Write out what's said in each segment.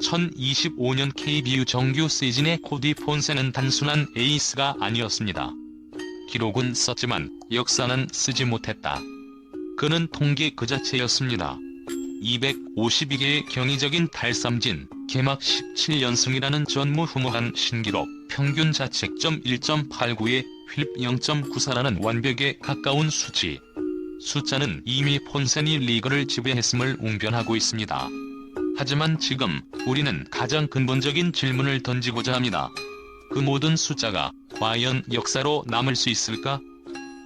2025년 KBO 정규 시즌의 코디 폰세는 단순한 에이스가 아니었습니다. 기록은 썼지만 역사는 쓰지 못했다. 그는 통계 그 자체였습니다. 252개의 경이적인 달삼진, 개막 17연승이라는 전무후무한 신기록, 평균 자책점 1.89에 휠 0.94라는 완벽에 가까운 수치. 숫자는 이미 폰센이 리그를 지배했음을 웅변하고 있습니다. 하지만 지금 우리는 가장 근본적인 질문을 던지고자 합니다. 그 모든 숫자가 과연 역사로 남을 수 있을까?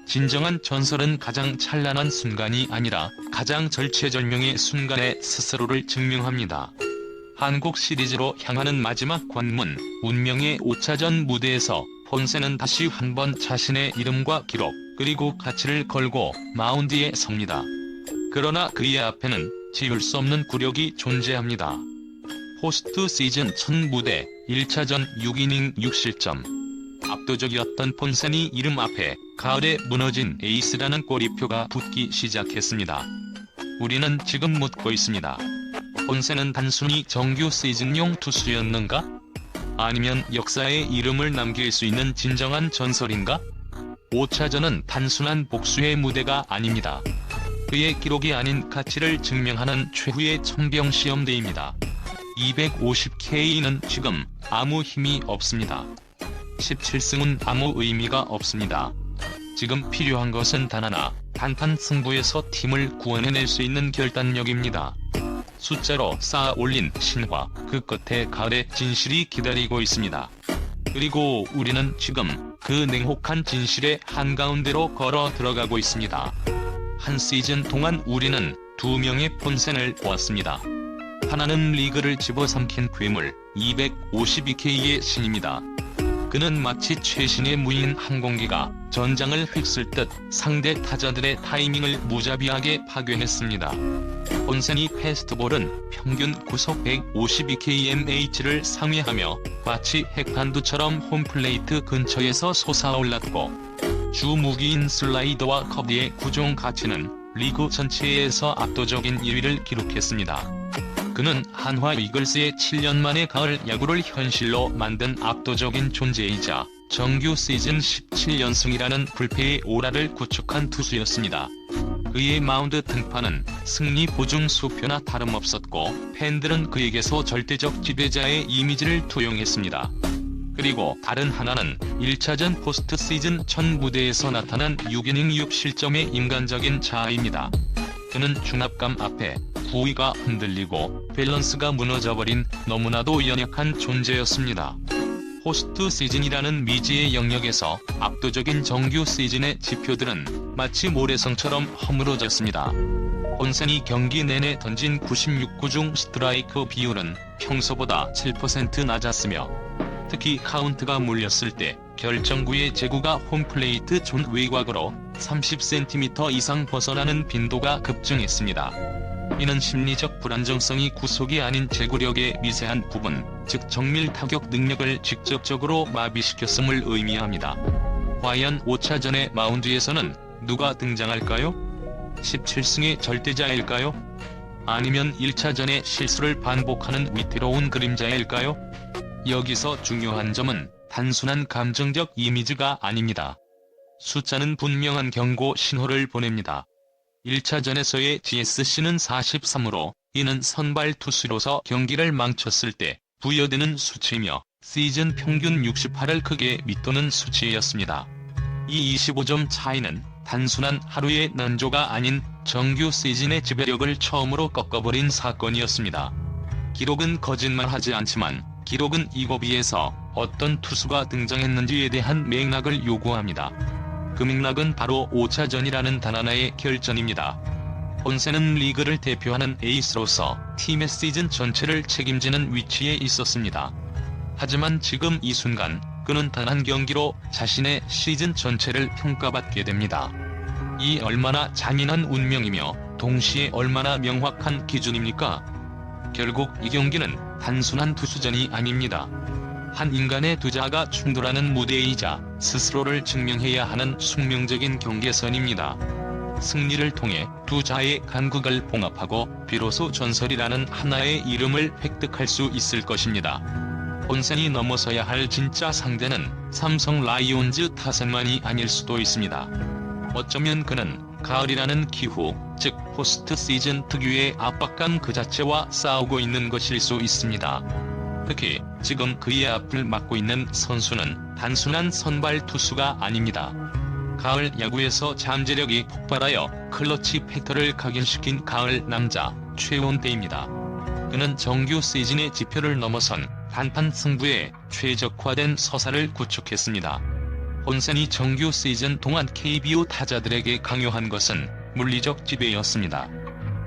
진정한 전설은 가장 찬란한 순간이 아니라 가장 절체절명의 순간에 스스로를 증명합니다. 한국 시리즈로 향하는 마지막 관문, 운명의 5차전 무대에서 폰세는 다시 한번 자신의 이름과 기록, 그리고 가치를 걸고 마운드에 섭니다. 그러나 그의 앞에는 지울 수 없는 굴욕이 존재합니다. 포스트 시즌 첫 무대 1차전 6이닝 6실점 압도적이었던 폰센이 이름 앞에 가을에 무너진 에이스라는 꼬리표가 붙기 시작했습니다. 우리는 지금 묻고 있습니다. 폰센은 단순히 정규 시즌용 투수였는가? 아니면 역사에 이름을 남길 수 있는 진정한 전설인가? 5차전은 단순한 복수의 무대가 아닙니다. 그의 기록이 아닌 가치를 증명하는 최후의 천병 시험대입니다. 250K는 지금 아무 힘이 없습니다. 17승은 아무 의미가 없습니다. 지금 필요한 것은 단 하나, 단판 승부에서 팀을 구원해낼 수 있는 결단력입니다. 숫자로 쌓아 올린 신화, 그 끝에 가을의 진실이 기다리고 있습니다. 그리고 우리는 지금 그 냉혹한 진실의 한가운데로 걸어 들어가고 있습니다. 한 시즌 동안 우리는 두 명의 폰센을 보았습니다. 하나는 리그를 집어삼킨 괴물 252K의 신입니다. 그는 마치 최신의 무인 항공기가 전장을 휩쓸 듯 상대 타자들의 타이밍을 무자비하게 파괴했습니다. 본센이 패스트볼은 평균 구속 152kmh를 상회하며 마치 핵반두처럼 홈플레이트 근처에서 솟아올랐고 주 무기인 슬라이더와 커브의 구종 가치는 리그 전체에서 압도적인 2위를 기록했습니다. 그는 한화 이글스의 7년 만에 가을 야구를 현실로 만든 압도적인 존재이자 정규 시즌 17연승이라는 불패의 오라를 구축한 투수였습니다. 그의 마운드 등판은 승리 보증 수표나 다름없었고 팬들은 그에게서 절대적 지배자의 이미지를 투영했습니다. 그리고 다른 하나는 1차전 포스트 시즌 첫 무대에서 나타난 6이닝 6실점의 인간적인 자아입니다. 그는 중압감 앞에 부위가 흔들리고 밸런스가 무너져버린 너무나도 연약한 존재였습니다. 포스트 시즌이라는 미지의 영역에서 압도적인 정규 시즌의 지표들은 마치 모래성처럼 허물어졌습니다. 본센이 경기 내내 던진 96구 중 스트라이크 비율은 평소보다 7% 낮았으며 특히 카운트가 몰렸을 때 결정구의 제구가 홈플레이트 존 외곽으로 30cm 이상 벗어나는 빈도가 급증했습니다. 이는 심리적 불안정성이 구속이 아닌 제구력의 미세한 부분, 즉 정밀 타격 능력을 직접적으로 마비시켰음을 의미합니다. 과연 5차전의 마운드에서는 누가 등장할까요? 17승의 절대자일까요? 아니면 1차전의 실수를 반복하는 위태로운 그림자일까요? 여기서 중요한 점은 단순한 감정적 이미지가 아닙니다. 숫자는 분명한 경고 신호를 보냅니다. 1차전에서의 GSC는 43으로 이는 선발 투수로서 경기를 망쳤을 때 부여되는 수치이며 시즌 평균 68을 크게 밑도는 수치였습니다. 이 25점 차이는 단순한 하루의 난조가 아닌 정규 시즌의 지배력을 처음으로 꺾어버린 사건이었습니다. 기록은 거짓말하지 않지만 기록은 이고비에서 어떤 투수가 등장했는지에 대한 맥락을 요구합니다. 그 맥락은 바로 5차전이라는 단 하나의 결전입니다. 본세는 리그를 대표하는 에이스로서 팀의 시즌 전체를 책임지는 위치에 있었습니다. 하지만 지금 이 순간 그는 단 한 경기로 자신의 시즌 전체를 평가받게 됩니다. 이 얼마나 잔인한 운명이며 동시에 얼마나 명확한 기준입니까? 결국 이 경기는 단순한 투수전이 아닙니다. 한 인간의 두 자아가 충돌하는 무대이자 스스로를 증명해야 하는 숙명적인 경계선입니다. 승리를 통해 두 자의 간극을 봉합하고 비로소 전설이라는 하나의 이름을 획득할 수 있을 것입니다. 본센이 넘어서야 할 진짜 상대는 삼성 라이온즈 타선만이 아닐 수도 있습니다. 어쩌면 그는 가을이라는 기후, 즉 포스트 시즌 특유의 압박감 그 자체와 싸우고 있는 것일 수 있습니다. 특히 지금 그의 앞을 막고 있는 선수는 단순한 선발 투수가 아닙니다. 가을 야구에서 잠재력이 폭발하여 클러치 팩터를 각인시킨 가을 남자 최원태입니다. 그는 정규 시즌의 지표를 넘어선 단판 승부에 최적화된 서사를 구축했습니다. 본센이 정규 시즌 동안 KBO 타자들에게 강요한 것은 물리적 지배였습니다.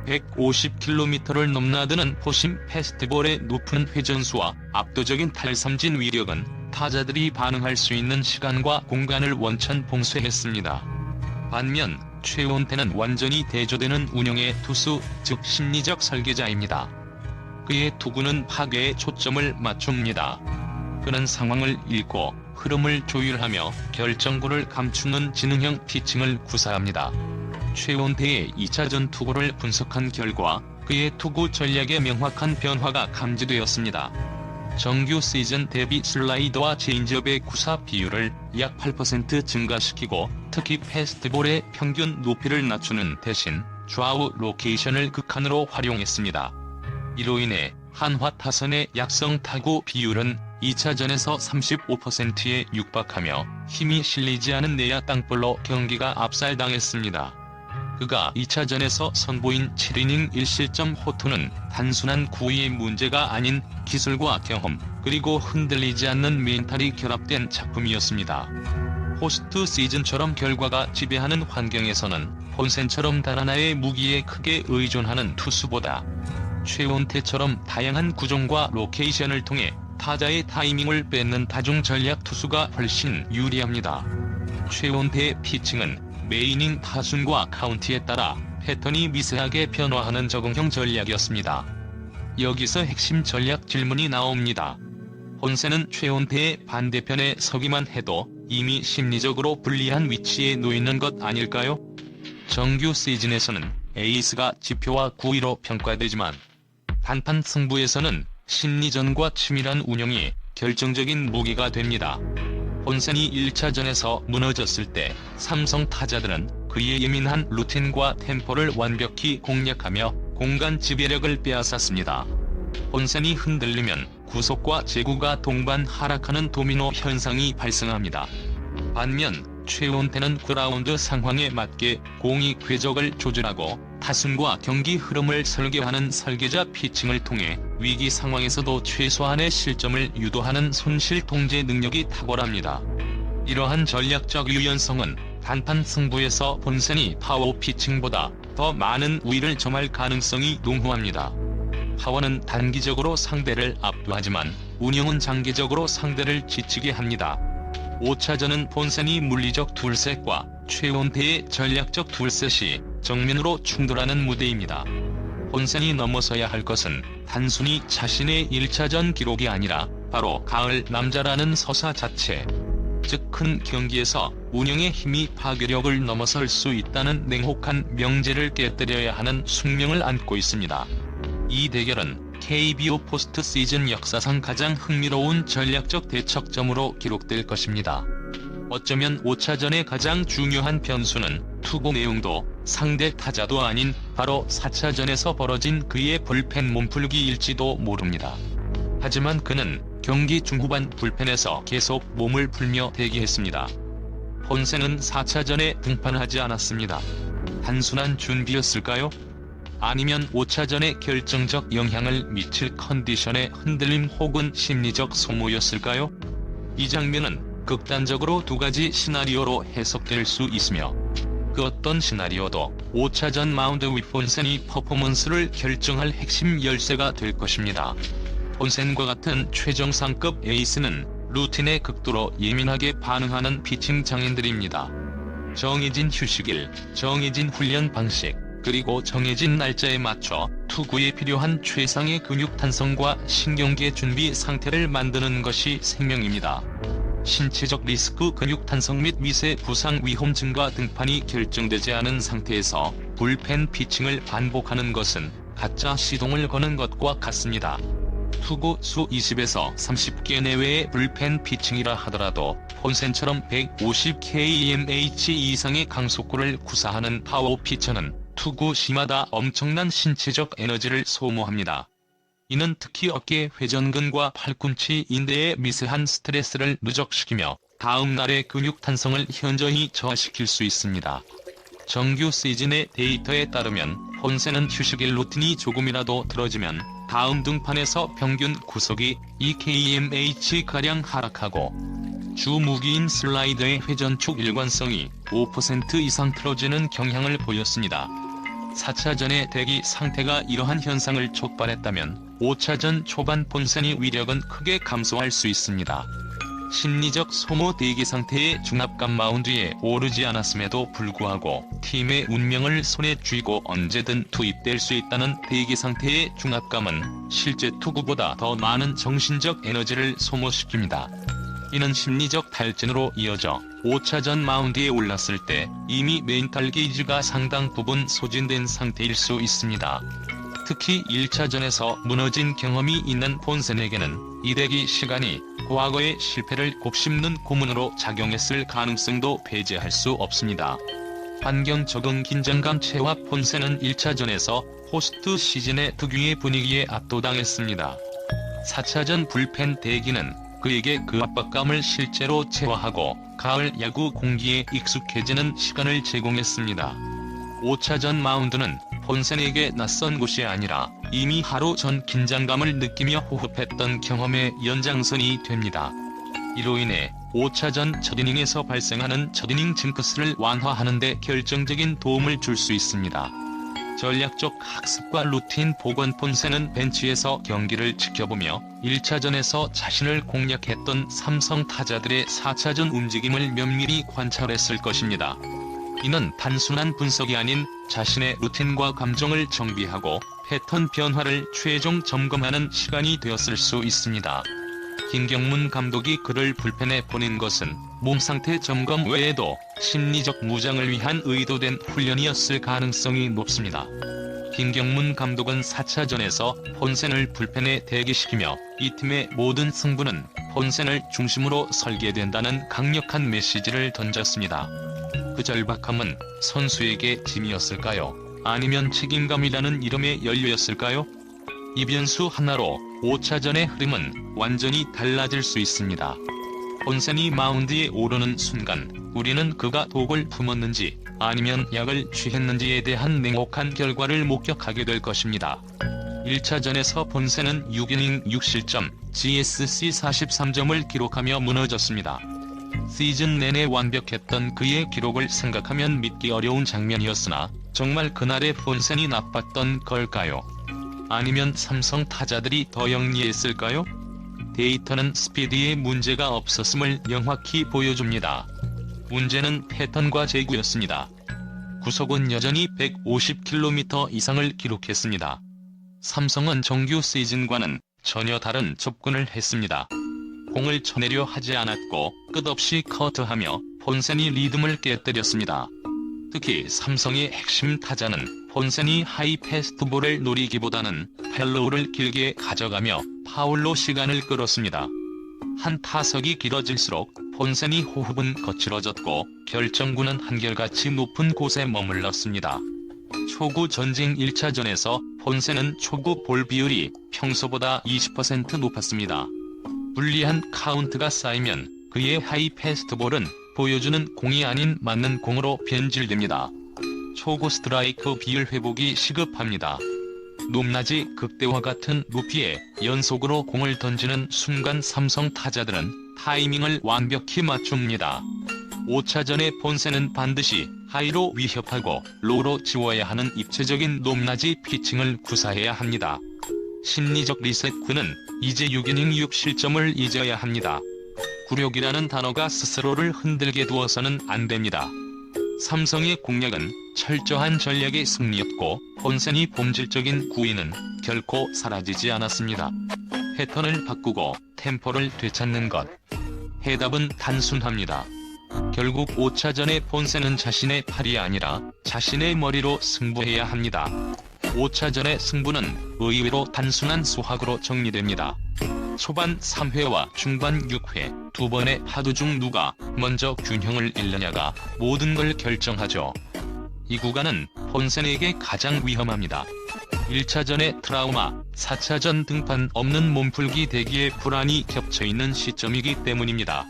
150km를 넘나드는 포심 페스티벌의 높은 회전수와 압도적인 탈삼진 위력은 타자들이 반응할 수 있는 시간과 공간을 원천 봉쇄했습니다. 반면 최원태는 완전히 대조되는 운영의 투수, 즉 심리적 설계자입니다. 그의 투구는 파괴에 초점을 맞춥니다. 그는 상황을 읽고 흐름을 조율하며 결정구를 감추는 지능형 피칭을 구사합니다. 최원태의 2차전 투구를 분석한 결과 그의 투구 전략에 명확한 변화가 감지되었습니다. 정규 시즌 대비 슬라이더와 체인지업의 구사 비율을 약 8% 증가시키고 특히 페스티벌의 평균 높이를 낮추는 대신 좌우 로케이션을 극한으로 활용했습니다. 이로 인해 한화 타선의 약성 타구 비율은 2차전에서 35%에 육박하며 힘이 실리지 않은 내야 땅볼로 경기가 압살당했습니다. 그가 2차전에서 선보인 7이닝 1실점 호투는 단순한 구위의 문제가 아닌 기술과 경험, 그리고 흔들리지 않는 멘탈이 결합된 작품이었습니다. 포스트 시즌처럼 결과가 지배하는 환경에서는 본센처럼 단 하나의 무기에 크게 의존하는 투수보다 최원태처럼 다양한 구종과 로케이션을 통해 타자의 타이밍을 뺏는 다중 전략 투수가 훨씬 유리합니다. 최원태의 피칭은 메이닝 타순과 카운티에 따라 패턴이 미세하게 변화하는 적응형 전략이었습니다. 여기서 핵심 전략 질문이 나옵니다. 본세는 최원태의 반대편에 서기만 해도 이미 심리적으로 불리한 위치에 놓이는 것 아닐까요? 정규 시즌에서는 에이스가 지표와 구위로 평가되지만 단판 승부에서는 심리전과 치밀한 운영이 결정적인 무기가 됩니다. 본센이 1차전에서 무너졌을 때 삼성 타자들은 그의 예민한 루틴과 템포를 완벽히 공략하며 공간 지배력을 빼앗았습니다. 본센이 흔들리면 구속과 제구가 동반 하락하는 도미노 현상이 발생합니다. 반면 최원태는 그라운드 상황에 맞게 공이 궤적을 조절하고 타순과 경기 흐름을 설계하는 설계자 피칭을 통해 위기 상황에서도 최소한의 실점을 유도하는 손실 통제 능력이 탁월합니다. 이러한 전략적 유연성은 단판 승부에서 본선이 파워 피칭보다 더 많은 우위를 점할 가능성이 농후합니다. 파워는 단기적으로 상대를 압도하지만 운영은 장기적으로 상대를 지치게 합니다. 5차전은 본선이 물리적 둘셋과 최원태의 전략적 둘셋이 정면으로 충돌하는 무대입니다. 본선이 넘어서야 할 것은 단순히 자신의 1차전 기록이 아니라 바로 가을 남자라는 서사 자체. 즉 큰 경기에서 운영의 힘이 파괴력을 넘어설 수 있다는 냉혹한 명제를 깨뜨려야 하는 숙명을 안고 있습니다. 이 대결은 KBO 포스트 시즌 역사상 가장 흥미로운 전략적 대척점으로 기록될 것입니다. 어쩌면 5차전의 가장 중요한 변수는 투구 내용도 상대 타자도 아닌 바로 4차전에서 벌어진 그의 불펜 몸풀기일지도 모릅니다. 하지만 그는 경기 중후반 불펜에서 계속 몸을 풀며 대기했습니다. 본센은 4차전에 등판하지 않았습니다. 단순한 준비였을까요? 아니면 5차전에 결정적 영향을 미칠 컨디션의 흔들림 혹은 심리적 소모였을까요? 이 장면은 극단적으로 두 가지 시나리오로 해석될 수 있으며 그 어떤 시나리오도 5차전 마운드 위 본센이 퍼포먼스를 결정할 핵심 열쇠가 될 것입니다. 본센과 같은 최정상급 에이스는 루틴에 극도로 예민하게 반응하는 피칭 장인들입니다. 정해진 휴식일, 정해진 훈련 방식, 그리고 정해진 날짜에 맞춰 투구에 필요한 최상의 근육 탄성과 신경계 준비 상태를 만드는 것이 생명입니다. 신체적 리스크 근육 탄성 및 미세 부상 위험 증가 등판이 결정되지 않은 상태에서 불펜 피칭을 반복하는 것은 가짜 시동을 거는 것과 같습니다. 투구 수 20에서 30개 내외의 불펜 피칭이라 하더라도 폰센처럼 150kmh 이상의 강속구를 구사하는 파워 피처는 투구 시마다 엄청난 신체적 에너지를 소모합니다. 이는 특히 어깨 회전근과 팔꿈치 인대의 미세한 스트레스를 누적시키며 다음 날의 근육 탄성을 현저히 저하시킬 수 있습니다. 정규 시즌의 데이터에 따르면 혼세는 휴식일 루틴이 조금이라도 들어지면 다음 등판에서 평균 구속이 2kmh-가량 하락하고 주 무기인 슬라이더의 회전축 일관성이 5% 이상 틀어지는 경향을 보였습니다. 4차전의 대기 상태가 이러한 현상을 촉발했다면 5차전 초반 본선의 위력은 크게 감소할 수 있습니다. 심리적 소모 대기 상태의 중압감 마운드에 오르지 않았음에도 불구하고 팀의 운명을 손에 쥐고 언제든 투입될 수 있다는 대기 상태의 중압감은 실제 투구보다 더 많은 정신적 에너지를 소모시킵니다. 이는 심리적 탈진으로 이어져 5차전 마운드에 올랐을 때 이미 멘탈 게이지가 상당 부분 소진된 상태일 수 있습니다. 특히 1차전에서 무너진 경험이 있는 폰센에게는 이대기 시간이 과거의 실패를 곱씹는 고문으로 작용했을 가능성도 배제할 수 없습니다. 환경 적응 긴장감 체화 폰센은 1차전에서 호스트 시즌의 특유의 분위기에 압도당했습니다. 4차전 불펜 대기는 그에게 그 압박감을 실제로 체화하고 가을 야구 공기에 익숙해지는 시간을 제공했습니다. 5차전 마운드는 폰센에게 낯선 곳이 아니라 이미 하루 전 긴장감을 느끼며 호흡했던 경험의 연장선이 됩니다. 이로 인해 5차전 첫 이닝에서 발생하는 첫 이닝 징크스를 완화하는 데 결정적인 도움을 줄 수 있습니다. 전략적 학습과 루틴 복원 폰센은 벤치에서 경기를 지켜보며 1차전에서 자신을 공략했던 삼성 타자들의 4차전 움직임을 면밀히 관찰했을 것입니다. 이는 단순한 분석이 아닌 자신의 루틴과 감정을 정비하고 패턴 변화를 최종 점검하는 시간이 되었을 수 있습니다. 김경문 감독이 그를 불펜에 보낸 것은 몸 상태 점검 외에도 심리적 무장을 위한 의도된 훈련이었을 가능성이 높습니다. 김경문 감독은 4차전에서 폰센을 불펜에 대기시키며 이 팀의 모든 승부는 폰센을 중심으로 설계된다는 강력한 메시지를 던졌습니다. 그 절박함은 선수에게 짐이었을까요? 아니면 책임감이라는 이름의 연료였을까요? 이 변수 하나로 5차전의 흐름은 완전히 달라질 수 있습니다. 본센이 마운드에 오르는 순간 우리는 그가 독을 품었는지 아니면 약을 취했는지에 대한 냉혹한 결과를 목격하게 될 것입니다. 1차전에서 본센은 6이닝 6실점, GSC 43점을 기록하며 무너졌습니다. 시즌 내내 완벽했던 그의 기록을 생각하면 믿기 어려운 장면이었으나 정말 그날의 본센이 나빴던 걸까요? 아니면 삼성 타자들이 더 영리했을까요? 데이터는 스피드에 문제가 없었음을 명확히 보여줍니다. 문제는 패턴과 제구였습니다. 구속은 여전히 150km 이상을 기록했습니다. 삼성은 정규 시즌과는 전혀 다른 접근을 했습니다. 공을 쳐내려 하지 않았고 끝없이 커트하며 본센이 리듬을 깨뜨렸습니다. 특히 삼성의 핵심 타자는 본센이 하이 패스트볼을 노리기보다는 펠로우를 길게 가져가며 파울로 시간을 끌었습니다. 한 타석이 길어질수록 본센이 호흡은 거칠어졌고 결정구는 한결같이 높은 곳에 머물렀습니다. 초구 전쟁 1차전에서 본센은 초구 볼 비율이 평소보다 20% 높았습니다. 불리한 카운트가 쌓이면 그의 하이 패스트볼은 보여주는 공이 아닌 맞는 공으로 변질됩니다. 초고 스트라이크 비율 회복이 시급합니다. 높낮이 극대화 같은 높이에 연속으로 공을 던지는 순간 삼성 타자들은 타이밍을 완벽히 맞춥니다. 5차전의 본세는 반드시 하이로 위협하고 로로 지워야 하는 입체적인 높낮이 피칭을 구사해야 합니다. 심리적 리셋구는 이제 6이닝 6실점을 잊어야 합니다. 굴욕이라는 단어가 스스로를 흔들게 두어서는 안 됩니다. 삼성의 공략은 철저한 전략의 승리였고 본센이 본질적인 구위는 결코 사라지지 않았습니다. 패턴을 바꾸고 템포를 되찾는 것. 해답은 단순합니다. 결국 5차전의 본세는 자신의 팔이 아니라 자신의 머리로 승부해야 합니다. 5차전의 승부는 의외로 단순한 수학으로 정리됩니다. 초반 3회와 중반 6회 두 번의 하두 중 누가 먼저 균형을 잃느냐가 모든 걸 결정하죠. 이 구간은 본센에게 가장 위험합니다. 1차전의 트라우마, 4차전 등판 없는 몸풀기 대기에 불안이 겹쳐있는 시점이기 때문입니다.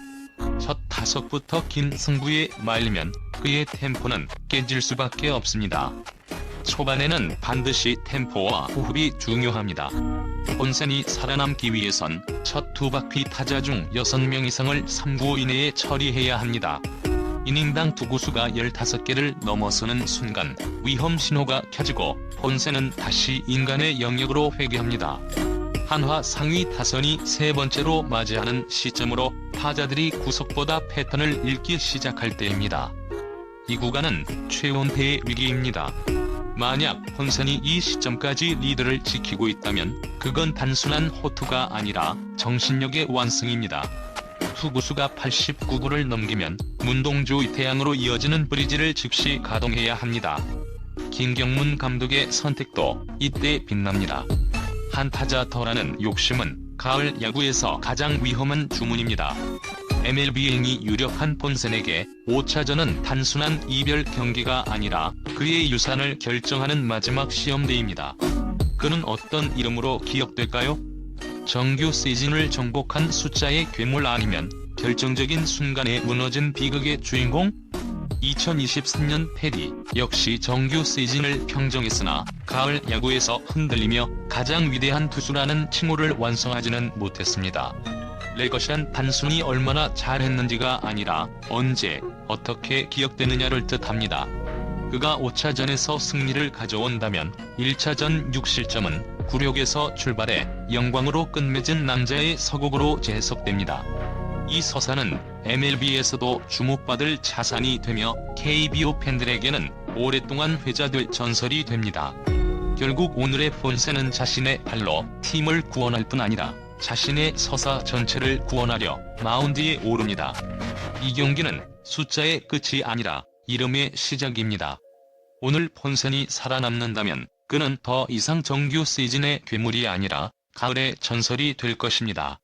첫 타석부터 긴 승부에 말리면 그의 템포는 깨질 수밖에 없습니다. 초반에는 반드시 템포와 호흡이 중요합니다. 본센이 살아남기 위해선 첫 두 바퀴 타자 중 6명 이상을 3구 이내에 처리해야 합니다. 이닝당 투구수가 15개를 넘어서는 순간 위험 신호가 켜지고 본센은 다시 인간의 영역으로 회귀합니다. 한화 상위 타선이 세 번째로 맞이하는 시점으로 타자들이 구속보다 패턴을 읽기 시작할 때입니다. 이 구간은 최원태의 위기입니다. 만약 본선이 이 시점까지 리드를 지키고 있다면 그건 단순한 호투가 아니라 정신력의 완승입니다. 투구수가 89구를 넘기면 문동주 태양으로 이어지는 브리지를 즉시 가동해야 합니다. 김경문 감독의 선택도 이때 빛납니다. 한 타자 더라는 욕심은 가을 야구에서 가장 위험한 주문입니다. MLB행이 유력한 본센에게 5차전은 단순한 이별 경기가 아니라 그의 유산을 결정하는 마지막 시험대입니다. 그는 어떤 이름으로 기억될까요? 정규 시즌을 정복한 숫자의 괴물 아니면 결정적인 순간에 무너진 비극의 주인공? 2023년 패디 역시 정규 시즌을 평정했으나 가을 야구에서 흔들리며 가장 위대한 투수라는 칭호를 완성하지는 못했습니다. 레거시안 단순히 얼마나 잘했는지가 아니라 언제 어떻게 기억되느냐를 뜻합니다. 그가 5차전에서 승리를 가져온다면 1차전 6실점은 굴욕에서 출발해 영광으로 끝맺은 남자의 서곡으로 재해석됩니다. 이 서사는 MLB에서도 주목받을 자산이 되며 KBO 팬들에게는 오랫동안 회자될 전설이 됩니다. 결국 오늘의 본세는 자신의 발로 팀을 구원할 뿐 아니라 자신의 서사 전체를 구원하려 마운드에 오릅니다. 이 경기는 숫자의 끝이 아니라 이름의 시작입니다. 오늘 폰센이 살아남는다면 그는 더 이상 정규 시즌의 괴물이 아니라 가을의 전설이 될 것입니다.